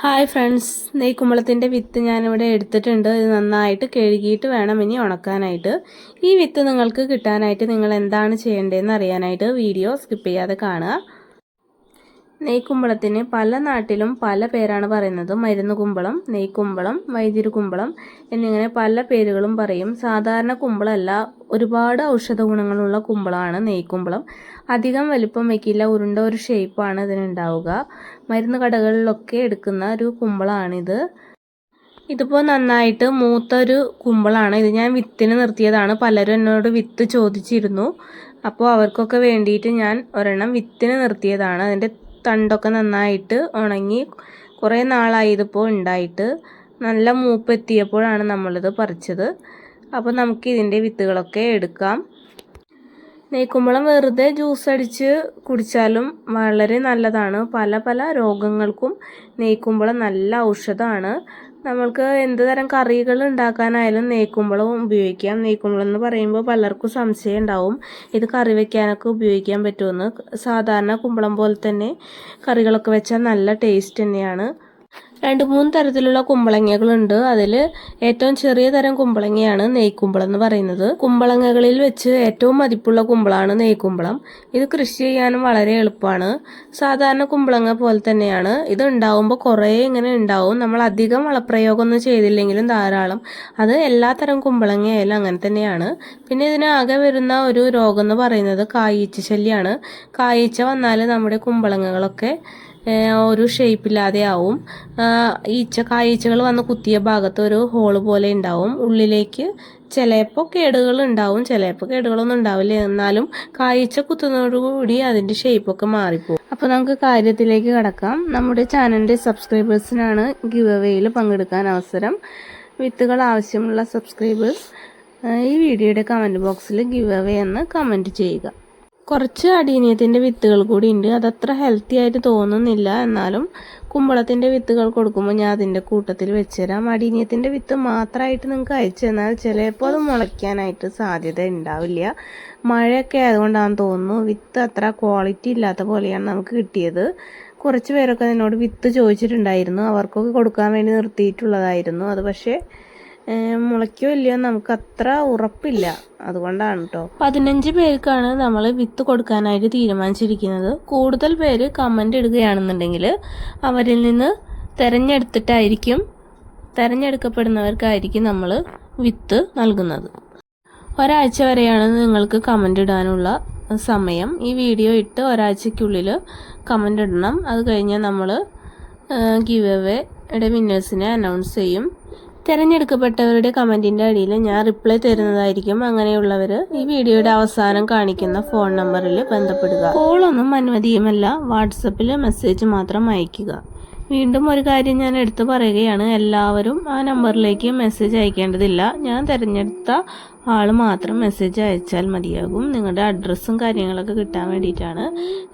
Hi friends. നെയ്ക്കുമ്പളത്തിന്റെ വിത്ത് ഞാനിവിടെ എടുത്തിട്ടുണ്ട്. ഇത് നന്നായിട്ട് കഴുകിയിട്ട് വേണം ഇനി ഉണക്കാനായിട്ട്. ഈ വിത്ത് നിങ്ങൾക്ക് കിട്ടാനായിട്ട് നിങ്ങൾ എന്താണ് ചെയ്യേണ്ടതെന്ന് അറിയാനായിട്ട് വീഡിയോ സ്കിപ്പ് ചെയ്യാതെ കാണുക. നെയ്ക്കുമ്പളത്തിന് പല നാട്ടിലും പല പേരാണ് പറയുന്നത്. മരുന്ന് കുമ്പളം നെയ്ക്കുമ്പളം വൈദ്യുതി കുമ്പളം എന്നിങ്ങനെ പല പേരുകളും പറയും. സാധാരണ കുമ്പളമല്ല ഒരുപാട് ഔഷധ ഗുണങ്ങളുള്ള കുമ്പളമാണ് നെയ്ക്കുമ്പളം. അധികം വലിപ്പം വയ്ക്കില്ല ഉരുണ്ട ഒരു ഷേപ്പാണ് ഇതിനുണ്ടാവുക. മരുന്ന് കടകളിലൊക്കെ എടുക്കുന്ന ഒരു കുമ്പളമാണിത് ഇതിപ്പോൾ നന്നായിട്ട് മൂത്തൊരു കുമ്പളാണ്. ഇത് ഞാൻ വിത്തിന് നിർത്തിയതാണ്. പലരും എന്നോട് വിത്ത് ചോദിച്ചിരുന്നു. അപ്പോൾ അവർക്കൊക്കെ വേണ്ടിയിട്ട് ഞാൻ ഒരെണ്ണം വിത്തിന് നിർത്തിയതാണ്. അതിന്റെ തണ്ടൊക്കെ നന്നായിട്ട് ഉണങ്ങി കുറേ നാളായി ഇതിപ്പോൾ ഉണ്ടായിട്ട്. നല്ല മൂപ്പെത്തിയപ്പോഴാണ് നമ്മളിത് പറിച്ചത്. അപ്പോൾ നമുക്ക് ഇതിന്റെ വിത്തുകളൊക്കെ എടുക്കാം. നെയ്ക്കുമ്പളം വെറുതെ ജ്യൂസ് അടിച്ച് കുടിച്ചാലും വളരെ നല്ലതാണ്. പല പല രോഗങ്ങൾക്കും നെയ്ക്കുമ്പളം നല്ല ഔഷധമാണ്. നമ്മൾക്ക് എന്ത് തരം കറികൾ ഉണ്ടാക്കാനായാലും നെയ്ക്കുമ്പളം ഉപയോഗിക്കാം. നെയ്ക്കുമ്പളം എന്ന് പറയുമ്പോൾ പലർക്കും സംശയം ഉണ്ടാവും. ഇത് കറി വെക്കാനൊക്കെ ഉപയോഗിക്കാൻ പറ്റുമെന്ന്. സാധാരണ കുമ്പളം പോലെ തന്നെ കറികളൊക്കെ വെച്ചാൽ നല്ല ടേസ്റ്റ് തന്നെയാണ്. രണ്ട് മൂന്ന് തരത്തിലുള്ള കുമ്പളങ്ങകളുണ്ട്. അതിൽ ഏറ്റവും ചെറിയ തരം കുമ്പളങ്ങയാണ് നെയ്ക്കുമ്പളം എന്ന് പറയുന്നത്. കുമ്പളങ്ങകളിൽ വെച്ച് ഏറ്റവും മതിപ്പുള്ള കുമ്പളമാണ് നെയ്ക്കുമ്പളം. ഇത് കൃഷി ചെയ്യാനും വളരെ എളുപ്പമാണ്. സാധാരണ കുമ്പളങ്ങ പോലെ തന്നെയാണ്. ഇത് ഉണ്ടാവുമ്പോൾ കുറേ ഇങ്ങനെ ഉണ്ടാവും. നമ്മൾ അധികം വളപ്രയോഗമൊന്നും ചെയ്തില്ലെങ്കിലും ധാരാളം. അത് എല്ലാ തരം കുമ്പളങ്ങയായാലും അങ്ങനെ തന്നെയാണ്. പിന്നെ ഇതിനാകെ വരുന്ന ഒരു രോഗം എന്ന് പറയുന്നത് കായീച്ച ശല്യമാണ് കായീച്ച വന്നാൽ നമ്മുടെ കുമ്പളങ്ങകളൊക്കെ ഒരു ഷേപ്പില്ലാതെ ആവും. ഈച്ച കായീച്ചകൾ വന്ന് കുത്തിയ ഭാഗത്ത് ഒരു ഹോൾ പോലെ ഉണ്ടാവും. ഉള്ളിലേക്ക് ചിലപ്പോൾ കേടുകൾ ഉണ്ടാവും ചിലപ്പോൾ കേടുകളൊന്നും ഉണ്ടാവില്ല. എന്നാലും കായ്ച്ച കുത്തുന്നതോടുകൂടി അതിന്റെ ഷേപ്പൊക്കെ മാറിപ്പോകും അപ്പോൾ നമുക്ക് കാര്യത്തിലേക്ക് കടക്കാം. നമ്മുടെ ചാനലിന്റെ സബ്സ്ക്രൈബേഴ്സിനാണ് ഗിവ് അവേയിൽ പങ്കെടുക്കാൻ അവസരം. വിത്തുകൾ ആവശ്യമുള്ള സബ്സ്ക്രൈബേഴ്സ് ഈ വീഡിയോയുടെ കമന്റ് ബോക്സിൽ ഗിവ് അവേ എന്ന് കമന്റ് ചെയ്യുക. കുറച്ച് അടീനിയത്തിന്റെ വിത്തുകൾ കൂടി ഉണ്ട്. അതത്ര ഹെൽത്തി ആയിട്ട് തോന്നുന്നില്ല. എന്നാലും കുമ്പളത്തിന്റെ വിത്തുകൾ കൊടുക്കുമ്പോൾ ഞാൻ അതിന്റെ കൂട്ടത്തിൽ വെച്ചുതരാം. അടീനിയത്തിന്റെ വിത്ത് മാത്രമായിട്ട് നിങ്ങൾക്ക് അയച്ചു തന്നാൽ ചിലപ്പോൾ അത് മുളയ്ക്കാനായിട്ട് സാധ്യത ഉണ്ടാവില്ല. മഴയൊക്കെ ആയതുകൊണ്ടാണെന്ന് തോന്നുന്നു. വിത്ത് അത്ര ക്വാളിറ്റി ഇല്ലാത്ത പോലെയാണ് നമുക്ക് കിട്ടിയത്. കുറച്ച് പേരൊക്കെ എന്നോട് വിത്ത് ചോദിച്ചിട്ടുണ്ടായിരുന്നു. അവർക്കൊക്കെ കൊടുക്കാൻ വേണ്ടി നിർത്തിയിട്ടുള്ളതായിരുന്നു. അത് പക്ഷേ മുളയ്ക്കോ ഇല്ലയോ നമുക്ക് അത്ര ഉറപ്പില്ല. അതുകൊണ്ടാണ് കേട്ടോ പതിനഞ്ച് പേർക്കാണ് നമ്മൾ വിത്ത് കൊടുക്കാനായിട്ട് തീരുമാനിച്ചിരിക്കുന്നത്. കൂടുതൽ പേര് കമന്റ് ഇടുകയാണെന്നുണ്ടെങ്കിൽ അവരിൽ നിന്ന് തിരഞ്ഞെടുത്തിട്ടായിരിക്കും തിരഞ്ഞെടുക്കപ്പെടുന്നവർക്കായിരിക്കും നമ്മൾ വിത്ത് നൽകുന്നത്. ഒരാഴ്ച വരെയാണ് നിങ്ങൾക്ക് കമന്റ് ഇടാനുള്ള സമയം. ഈ വീഡിയോ ഇട്ട് ഒരാഴ്ചയ്ക്കുള്ളിൽ കമന്റ് ഇടണം. അത് കഴിഞ്ഞാൽ നമ്മൾ ഗിവ് എവേയുടെ വിന്നേഴ്സിനെ അനൗൺസ് ചെയ്യും. തിരഞ്ഞെടുക്കപ്പെട്ടവരുടെ കമന്റിന്റെ അടിയിൽ ഞാൻ റിപ്ലൈ തരുന്നതായിരിക്കും അങ്ങനെയുള്ളവർ ഈ വീഡിയോയുടെ അവസാനം കാണിക്കുന്ന ഫോൺ നമ്പറിൽ ബന്ധപ്പെടുക. കോളൊന്നും അനുമതിയുമല്ല. വാട്സപ്പിൽ മെസ്സേജ് മാത്രം അയയ്ക്കുക. വീണ്ടും ഒരു കാര്യം ഞാൻ എടുത്തു പറയുകയാണ്. എല്ലാവരും ആ നമ്പറിലേക്ക് മെസ്സേജ് അയക്കേണ്ടതില്ല. ഞാൻ തിരഞ്ഞെടുത്ത ആൾ മാത്രം മെസ്സേജ് അയച്ചാൽ മതിയാകും. നിങ്ങളുടെ അഡ്രസ്സും കാര്യങ്ങളൊക്കെ കിട്ടാൻ വേണ്ടിയിട്ടാണ്.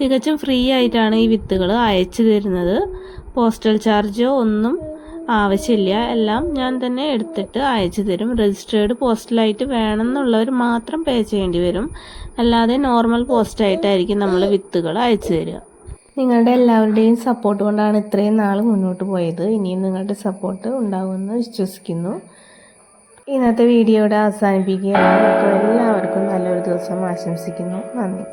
തികച്ചും ഫ്രീ ആയിട്ടാണ് ഈ വിത്തുകൾ അയച്ചു തരുന്നത്. പോസ്റ്റൽ ചാർജോ ഒന്നും ആവശ്യമില്ല. എല്ലാം ഞാൻ തന്നെ എടുത്തിട്ട് അയച്ചു തരും. രജിസ്റ്റേർഡ് പോസ്റ്റലായിട്ട് വേണമെന്നുള്ളവർ മാത്രം പേ ചെയ്യേണ്ടി വരും. അല്ലാതെ നോർമൽ പോസ്റ്റായിട്ടായിരിക്കും നമ്മൾ വിത്തുകൾ അയച്ചു തരിക. നിങ്ങളുടെ എല്ലാവരുടെയും സപ്പോർട്ട് കൊണ്ടാണ് ഇത്രയും നാൾ മുന്നോട്ട് പോയത്. ഇനിയും നിങ്ങളുടെ സപ്പോർട്ട് ഉണ്ടാകുമെന്ന് വിശ്വസിക്കുന്നു. ഇന്നത്തെ വീഡിയോയുടെ അവസാനിപ്പിക്കുകയാണ്. അപ്പോൾ എല്ലാവർക്കും നല്ലൊരു ദിവസം ആശംസിക്കുന്നു. നന്ദി.